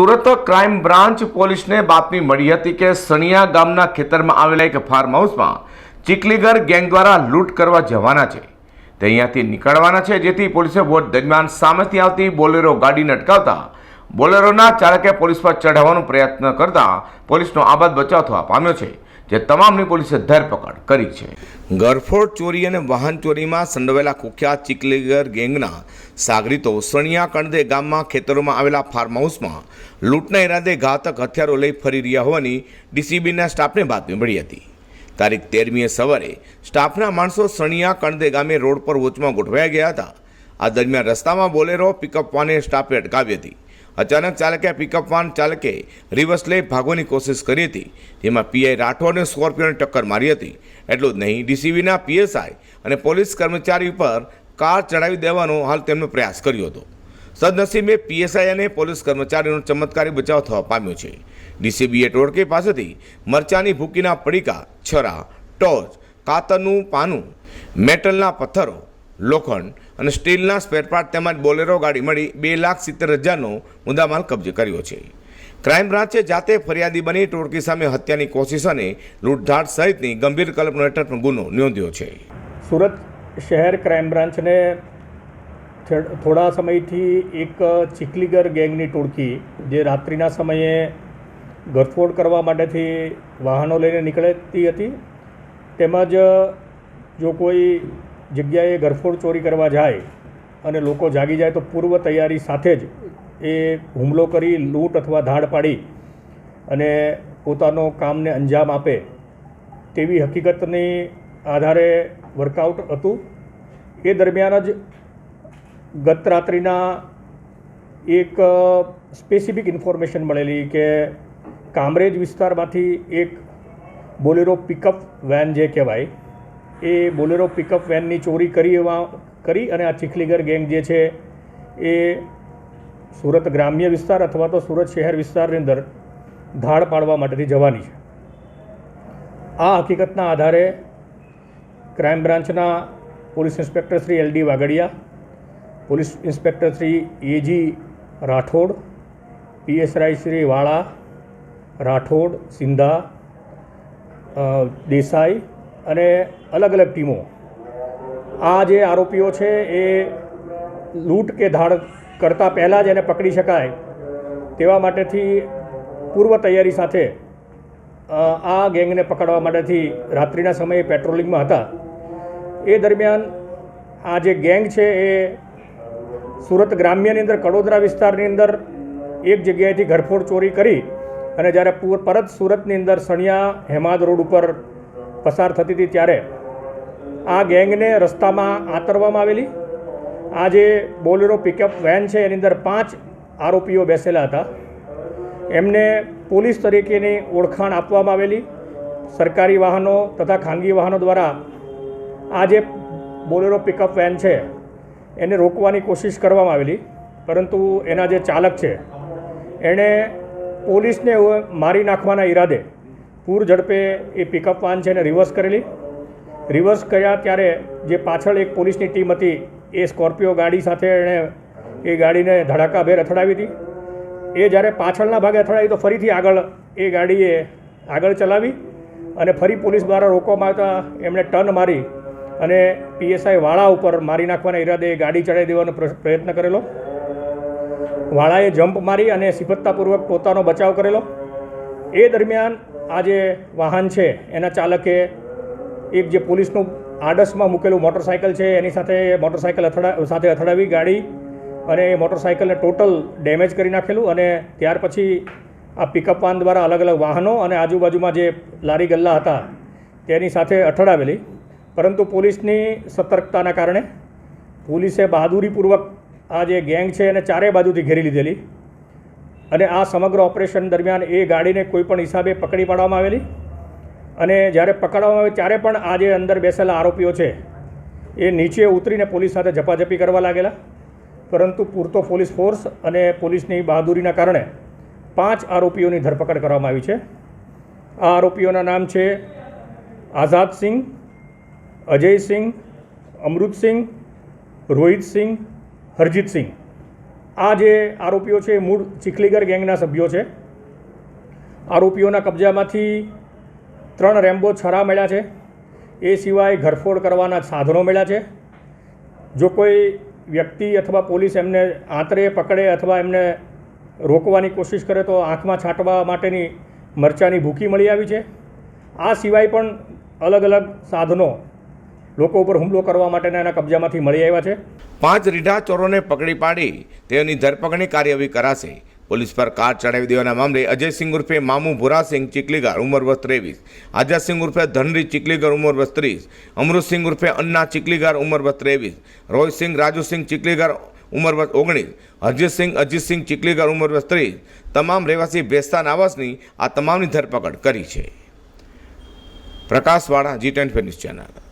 Surat crime branch પોલીસને બાતમી મળી હતી કે સણિયા ગામના ખેતરમાં આવેલા એક ફાર્મ હાઉસમાં ચીકલીગર ગેંગ દ્વારા લૂંટ કરવા જવાના છે. તે અહીંયાથી નીકળવાના છે, જેથી પોલીસે વોટ દરમિયાન સામેથી આવતી બોલેરો ગાડીને અટકાવતા બોલેરોના ચાલકે પોલીસ પર ચઢાવવાનો પ્રયત્ન કરતા પોલીસનો આબાદ બચાવ થવા પામ્યો છે. જે તમામની પોલીસે ધરપકડ કરી છે. ગરફોડ ચોરી અને વાહન ચોરીમાં સંડોવેલા કુખ્યાત ચીકલીગર ગેંગના સાગરીતો સણિયા કણદે ગામમાં ખેતરોમાં આવેલા ફાર્મ હાઉસમાં લૂંટના ઇરાદે ઘાતક હથિયારો લઈ ફરી રહ્યા હોવાની ડીસીબીના સ્ટાફને બાતમી મળી હતી. તારીખ તેરમીએ સવારે સ્ટાફના માણસો સણિયા કણદે ગામે રોડ પર વોચમાં ગોઠવાયા ગયા હતા. આ દરમિયાન રસ્તામાં બોલેરો, પિકઅપ વાને સ્ટાફે અટકાવી હતી. અચાનક ચાલકે પિકઅપ વાન ચાલકે રિવર્સ લઈ ભાગવાની કોશિશ કરી હતી. જેમાં પીઆઈ રાઠોડને સ્કોર્પિયોને ટક્કર મારી હતી. એટલું જ નહીં ડીસીબીના પીએસઆઈ અને પોલીસ કર્મચારી પર કાર ચડાવી દેવાનો હાલ તેમનો પ્રયાસ કર્યો હતો. સદનસીબે પીએસઆઈ અને પોલીસ કર્મચારીનો ચમત્કારી બચાવ થવા પામ્યો છે. ડીસીબીએ ટોળકી પાસેથી મરચાની ભૂકીના પડીકા, છરા ટોર્ચ કાતરનું પાનું, મેટલના પથ્થરો, લોખંડ અને સ્ટીલના સ્પેરપાર્ટ તેમજ બોલેરો ગાડી મળી બે લાખ સિત્તેર હજારનો મુદ્દામાલ કબજે કર્યો છે. ક્રાઇમ બ્રાન્ચે જાતે ફરિયાદી બની ટોળકી સામે હત્યાની કોશિશ અને લૂંટધાટ સહિતની ગંભીર કલ્પનો હેઠળ પણ ગુનો નોંધ્યો છે. સુરત શહેર ક્રાઇમ બ્રાન્ચને થોડા સમયથી એક ચીખલીગર ગેંગની ટોળકી જે રાત્રિના સમયે ગરફોડ કરવા માટેથી વાહનો લઈને નીકળતી હતી. તેમજ જો કોઈ જગ્યાએ ગરફોડ ચોરી કરવા જાય અને લોકો જાગી જાય તો પૂર્વ તૈયારી સાથે જ એ હુમલો કરી લૂંટ અથવા ધાડ પાડી અને પોતાનો કામને અંજામ આપે તેવી હકીકતની આધારે વર્કઆઉટ હતું. એ દરમિયાન જ ગત રાત્રિના એક સ્પેસિફિક ઇન્ફોર્મેશન મળેલી કે કામરેજ વિસ્તારમાંથી એક બોલેરો પિકઅપ વેન જે કહેવાય એ બોલેરો પિકઅપ વેનની ચોરી કરી એવા, કરી અને આ ચીખલીગર ગેંગ જે છે એ સુરત ગ્રામ્ય વિસ્તાર અથવા તો સુરત શહેર વિસ્તારની અંદર ધાડ પાડવા માટેથી જવાની છે. આ હકીકતના આધારે ક્રાઇમ બ્રાન્ચના police inspector Shri L D Vagadiya, police inspector Shri A G Rathod PSI Shri Vala Rathod, Sindha Desai અને અલગ અલગ ટીમો. આ જે આરોપીઓ છે, એ લૂંટ કે ધાડ કરતાં પહેલાં જ એને પકડી શકાય તેવા માટેથી પૂર્વ તૈયારી સાથે આ ગેંગને પકડવા માટેથી રાત્રિના સમયે પેટ્રોલિંગમાં હતા. એ દરમિયાન આ જે ગેંગ છે, એ સુરત ગ્રામ્યની અંદર, કડોદરા વિસ્તારની અંદર એક જગ્યાએથી ઘરફોડ ચોરી કરી અને જ્યારે પૂર- પરત સુરતની અંદર સણિયા હેમાદ રોડ ઉપર પસાર થતી હતી ત્યારે આ ગેંગને રસ્તામાં આતરવામાં આવેલી. આ જે બોલેરો પિકઅપ વેન છે, એની અંદર પાંચ આરોપીઓ બેસેલા હતા. એમને પોલીસ તરીકેની ઓળખાણ આપવામાં આવેલી. સરકારી વાહનો તથા ખાનગી વાહનો દ્વારા આ જે બોલેરો પિકઅપ વેન છે, એને રોકવાની કોશિશ કરવામાં આવેલી. પરંતુ એના જે ચાલક છે, એણે પોલીસને મારી નાખવાના ઈરાદે પૂર ઝડપે એ પિકઅપ વાન છે એને રિવર્સ કરેલી. રિવર્સ કર્યા ત્યારે જે પાછળ એક પોલીસની ટીમ હતી, એ સ્કોર્પિયો ગાડી સાથે એણે એ ગાડીને ધડાકાભેર અથડાવી હતી. એ જ્યારે પાછળના ભાગે અથડાવી તો ફરીથી આગળ એ ગાડીએ આગળ ચલાવી અને ફરી પોલીસ દ્વારા રોકવામાં આવતા એમણે ટર્ન મારી અને પીએસઆઈ વાળા ઉપર મારી નાખવાના ઈરાદે ગાડી ચડાવી દેવાનો પ્રયત્ન કરેલો. વાળાએ જમ્પ મારી અને સિફતતાપૂર્વક પોતાનો બચાવ કરેલો. એ દરમિયાન આ જે વાહન છે, એના ચાલકે એક જે પોલીસનું આડસમાં મૂકેલું મોટરસાઇકલ છે, એની સાથે મોટરસાઇકલ અથડા, સાથે અથડાવી ગાડી અને એ મોટરસાઇકલને ટોટલ ડેમેજ કરી નાખેલું અને ત્યાર પછી આ પિકઅપ વાન દ્વારા અલગ અલગ વાહનો અને આજુબાજુમાં જે લારી ગલ્લા હતા, તેની સાથે અથડાવેલી. પરંતુ પોલીસની સતર્કતાના કારણે પોલીસે બહાદુરીપૂર્વક આ જે ગેંગ છે, એને ચારે બાજુથી ઘેરી લીધેલી. અને આ સમગ્ર ઓપરેશન દરમિયાન એ ગાડીને કોઈ પણ હિસાબે પકડી પાડવામાં આવેલી? અને જ્યારે પકડવામાં આવે ત્યારે પણ આ જે અંદર બેસેલા આરોપીઓ છે, એ નીચે ઉતરીને પોલીસ સાથે ઝપાઝપી કરવા લાગેલા? પરંતુ પૂરતો પોલીસ ફોર્સ અને પોલીસની બહાદુરીના કારણે પાંચ આરોપીઓની ધરપકડ કરવામાં આવી છે. આ આરોપીઓના નામ છે આઝાદસિંહ અજયસિંહ અમૃતસિંહ રોહિતસિંહ હરજીતસિંહ આ જે આરોપીઓ છે મૂળ ચીખલીગર ગેંગના સભ્યો છે. આરોપીઓના કબજામાંથી ત્રણ રેમ્બો છરા મળ્યા છે. એ સિવાય ઘરફોડ કરવાના સાધનો મળ્યા છે. જો કોઈ વ્યક્તિ અથવા પોલીસ એમને આંતરે પકડે અથવા એમને રોકવાની કોશિશ કરે તો આંખમાં છાંટવા માટેની મરચાની ભૂકી મળી આવી છે. આ સિવાય પણ અલગ અલગ સાધનો લોકો ઉપર હુમલો કરવા માટેના એના કબજામાંથી મળી આવ્યા છે? પાંચ રીઢા ચોરોને પકડી પાડી તેઓની ધરપકડની કાર્યવાહી કરાશે. પોલીસ પર કાર ચડાવી દેવાના મામલે અજયસિંહ ઉર્ફે મામુ ભુરાસિંહ ચીકલીગર ઉંમર વર્ષ ત્રેવીસ. આઝાદસિંહ ઉર્ફે ધનરી ચીકલીગર ઉંમર વર્ષ ત્રીસ. અમૃતસિંહ ઉર્ફે અન્ના ચીકલીગર ઉંમર વર્ષ ત્રેવીસ. રોહિતસિંહ રાજુસિંહ ચીકલીગર ઉંમર વર્ષ ઓગણીસ. હરજીતસિંહ અજીતસિંહ ચીકલીગર ઉંમર વર્ષ ત્રીસ. તમામ રહેવાસી ભેસ્તાન આવાસની આ તમામની ધરપકડ કરી છે. પ્રકાશવાળા, જી ટેન ફેન્યુઝ ચેનલ.